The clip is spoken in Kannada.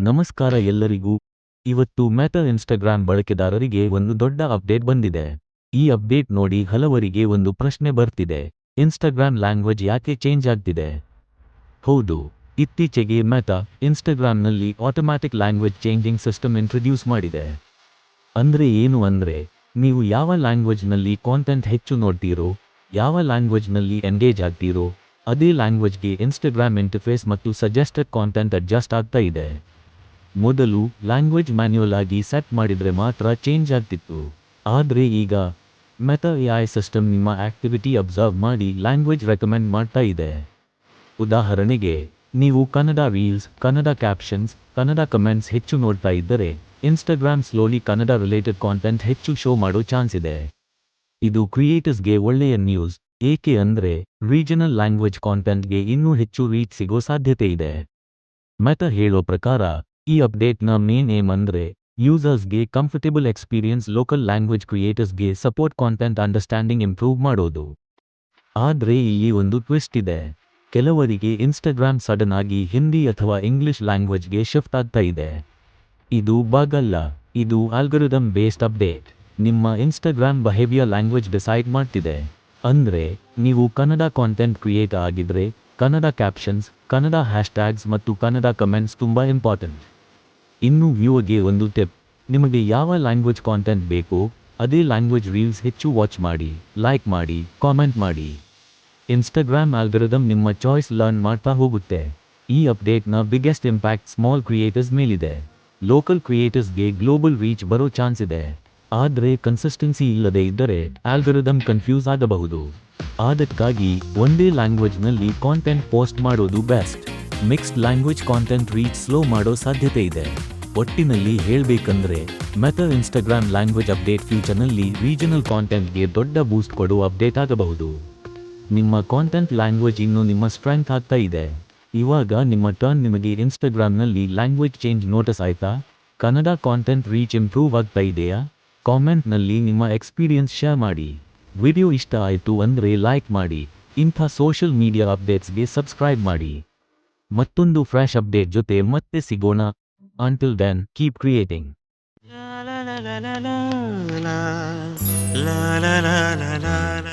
ನಮಸ್ಕಾರ ಎಲ್ಲರಿಗೂ. ಇವತ್ತು ಮೆಟಾ ಇನ್ಸ್ಟಾಗ್ರಾಮ್ ಬಳಕೆದಾರರಿಗೆ ಒಂದು ದೊಡ್ಡ ಅಪ್ಡೇಟ್ ಬಂದಿದೆ. ಈ ಅಪ್ಡೇಟ್ ನೋಡಿ ಹಲವರಿಗೆ ಒಂದು ಪ್ರಶ್ನೆ ಬರ್ತಿದೆ. ಇನ್ಸ್ಟಾಗ್ರಾಮ್ ಲ್ಯಾಂಗ್ವೇಜ್ ಯಾಕೆ ಚೇಂಜ್ ಆಗ್ತಿದೆ? ಹೌದು, ಇತ್ತೀಚೆಗೆ Meta ಇನ್ಸ್ಟಾಗ್ರಾಮ್ನಲ್ಲಿ automatic language changing system introduce ಮಾಡಿದೆ. ಅಂದ್ರೆ ಏನು ಅಂದ್ರೆ, ನೀವು ಯಾವ ಲ್ಯಾಂಗ್ವೇಜ್ನಲ್ಲಿ ಕಾಂಟೆಂಟ್ ಹೆಚ್ಚು ನೋಡ್ತೀರೋ, ಯಾವ ಲ್ಯಾಂಗ್ವೇಜ್ನಲ್ಲಿ ಎಂಗೇಜ್ ಆಗ್ತೀರೋ, ಅದೇ ಲ್ಯಾಂಗ್ವೇಜ್ಗೆ ಇನ್ಸ್ಟಾಗ್ರಾಮ್ ಇಂಟರ್ಫೇಸ್ ಮತ್ತು ಸಜೆಸ್ಟೆಡ್ ಕಾಂಟೆಂಟ್ ಅಡ್ಜಸ್ಟ್ ಆಗ್ತಾ ಇದೆ. ಮೊದಲು ಲ್ಯಾಂಗ್ವೇಜ್ ಮ್ಯಾನ್ಯುಯಲ್ ಆಗಿ ಸೆಟ್ ಮಾಡಿದ್ರೆ ಮಾತ್ರ ಚೇಂಜ್ ಆಗ್ತಿತ್ತು. ಆದರೆ ಈಗ ಮೆತ ಎ ಐ ಸಿಸ್ಟಮ್ ನಿಮ್ಮ ಆಕ್ಟಿವಿಟಿ ಅಬ್ಸರ್ವ್ ಮಾಡಿ ಲ್ಯಾಂಗ್ವೇಜ್ ರೆಕಮೆಂಡ್ ಮಾಡ್ತಾ ಇದೆ. ಉದಾಹರಣೆಗೆ, ನೀವು Kannada reels Kannada captions Kannada comments ಹೆಚ್ಚು ನೋಡ್ತಾ ಇದ್ದರೆ Instagram slowly Kannada related content ಹೆಚ್ಚು ಶೋ ಮಾಡೋ ಚಾನ್ಸ್ ಇದೆ. ಇದು ಕ್ರಿಯೇಟರ್ಸ್ಗೆ ಒಳ್ಳೆಯ ನ್ಯೂಸ್ ಏಕೆ ಅಂದರೆ ರೀಜನಲ್ ಲ್ಯಾಂಗ್ವೇಜ್ ಕಾಂಟೆಂಟ್ಗೆ ಇನ್ನೂ ಹೆಚ್ಚು ರೀಚ್ ಸಿಗೋ ಸಾಧ್ಯತೆ ಇದೆ. ಮೆಟಾ ಹೇಳೋ ಪ್ರಕಾರ ಈ ಅಪ್ಡೇಟ್ನ ಮೇನ್ ಏಮ್ ಅಂದ್ರೆ ಯೂಸರ್ಸ್ಗೆ ಕಂಫರ್ಟೇಬಲ್ ಎಕ್ಸ್ಪೀರಿಯನ್ಸ್ ಲೋಕಲ್ ಲ್ಯಾಂಗ್ವೇಜ್ ಕ್ರಿಯೇಟರ್ಸ್ಗೆ ಸಪೋರ್ಟ್ ಕಾಂಟೆಂಟ್ ಅಂಡರ್ಸ್ಟ್ಯಾಂಡಿಂಗ್ ಇಂಪ್ರೂವ್ ಮಾಡೋದು. ಆದ್ರೆ ಇಲ್ಲಿ ಒಂದು ಟ್ವಿಸ್ಟ್ ಇದೆ. ಕೆಲವರಿಗೆ ಇನ್ಸ್ಟಾಗ್ರಾಮ್ ಸಡನ್ ಆಗಿ ಹಿಂದಿ ಅಥವಾ ಇಂಗ್ಲಿಷ್ ಲ್ಯಾಂಗ್ವೇಜ್ಗೆ ಶಿಫ್ಟ್ ಆಗ್ತಾ ಇದೆ. ಇದು ಬಾಗಲ್ಲ. ಇದು ಆಲ್ಗರಿದಮ್ ಬೇಸ್ಡ್ ಅಪ್ಡೇಟ್ ನಿಮ್ಮ ಇನ್ಸ್ಟಾಗ್ರಾಮ್ ಬಿಹೇವಿಯರ್ ಲ್ಯಾಂಗ್ವೇಜ್ ಡಿಸೈಡ್ ಮಾಡ್ತಿದೆ. ಅಂದ್ರೆ ನೀವು ಕನ್ನಡ ಕಾಂಟೆಂಟ್ ಕ್ರಿಯೇಟ್ ಆಗಿದ್ರೆ ಕನ್ನಡ ಕ್ಯಾಪ್ಷನ್ಸ್ ಕನ್ನಡ ಹ್ಯಾಶ್ಟ್ಯಾಗ್ಸ್ ಮತ್ತು ಕನ್ನಡ ಕಮೆಂಟ್ಸ್ ತುಂಬ ಇಂಪಾರ್ಟೆಂಟ್ ಇನ್ನು ವ್ಯೂಗೆ ಒಂದು ಟಿಪ್. ನಿಮಗೆ ಯಾವ ಲ್ಯಾಂಗ್ವೇಜ್ ಕಾಂಟೆಂಟ್ ಬೇಕೋ, ಅದೇ ಲ್ಯಾಂಗ್ವೇಜ್ ರೀಲ್ಸ್ ಹೆಚ್ಚು ವಾಚ್ ಮಾಡಿ ಲೈಕ್ ಮಾಡಿ ಕಾಮೆಂಟ್ ಮಾಡಿ. ಇನ್ಸ್ಟಾಗ್ರಾಮ್ ಆಲ್ಗರಿದಮ್ ನಿಮ್ಮ ಚಾಯ್ಸ್ ಲರ್ನ್ ಮಾಡ್ತಾ ಹೋಗುತ್ತೆ. ಈ ಅಪ್ಡೇಟ್ನ ಬಿಗ್ಗೆಸ್ಟ್ ಇಂಪ್ಯಾಕ್ಟ್ ಸ್ಮಾಲ್ ಕ್ರಿಯೇಟರ್ಸ್ ಮೇಲಿದೆ. ಲೋಕಲ್ ಕ್ರಿಯೇಟರ್ಸ್ಗೆ ಗ್ಲೋಬಲ್ ರೀಚ್ ಬರೋ ಚಾನ್ಸ್ ಇದೆ. ಆದರೆ ಕನ್ಸಿಸ್ಟೆನ್ಸಿ ಇಲ್ಲದೆ ಇದ್ದರೆ ಆಲ್ಗರಿದಮ್ ಕನ್ಫ್ಯೂಸ್ ಆಗಬಹುದು. ಅದಕ್ಕಾಗಿ ಒಂದೇ ಲ್ಯಾಂಗ್ವೇಜ್ನಲ್ಲಿ ಕಾಂಟೆಂಟ್ ಪೋಸ್ಟ್ ಮಾಡೋದು best mixed language content reach slow ಮಾಡೋ ಸಾಧ್ಯತೆ ಇದೆ. ಒಟ್ಟಿನಲ್ಲಿ ಹೇಳಬೇಕಂದ್ರೆ ಮೆಟಾ ಇನ್ಸ್ಟಾಗ್ರಾಮ್ ಲ್ಯಾಂಗ್ವೇಜ್ ಅಪ್ಡೇಟ್ ಫ್ಯೂಚರ್ನಲ್ಲಿ ರೀಜನಲ್ ಕಾಂಟೆಂಟ್ಗೆ ದೊಡ್ಡ ಬೂಸ್ಟ್ ಕೊಡುವ ಅಪ್ಡೇಟ್ ಆಗಬಹುದು. ನಿಮ್ಮ ಕಾಂಟೆಂಟ್ ಲ್ಯಾಂಗ್ವೇಜ್ ಇನ್ನೂ ನಿಮ್ಮ ಸ್ಟ್ರೆಂತ್ ಆಗ್ತಾ ಇದೆ. ಇವಾಗ ನಿಮ್ಮ ಟರ್ನ್ ನಿಮಗೆ ಇನ್ಸ್ಟಾಗ್ರಾಮ್ನಲ್ಲಿ ಲ್ಯಾಂಗ್ವೇಜ್ ಚೇಂಜ್ ನೋಟಿಸ್ ಆಯ್ತಾ? ಕನ್ನಡ ಕಾಂಟೆಂಟ್ ರೀಚ್ ಇಂಪ್ರೂವ್ ಆಗ್ತಾ ಇದೆಯಾ? ಕಾಮೆಂಟ್ನಲ್ಲಿ ನಿಮ್ಮ ಎಕ್ಸ್ಪೀರಿಯನ್ಸ್ ಶೇರ್ ಮಾಡಿ. ವಿಡಿಯೋ ಇಷ್ಟ ಆಯಿತು ಅಂದರೆ ಲೈಕ್ ಮಾಡಿ. ಇಂಥ ಸೋಷಿಯಲ್ ಮೀಡಿಯಾ ಅಪ್ಡೇಟ್ಸ್ಗೆ ಸಬ್ಸ್ಕ್ರೈಬ್ ಮಾಡಿ. ಮತ್ತೊಂದು ಫ್ರೆಶ್ ಅಪ್ಡೇಟ್ ಜೊತೆ ಮತ್ತೆ ಸಿಗೋಣ. Until then keep creating La la la la la. La la la la la.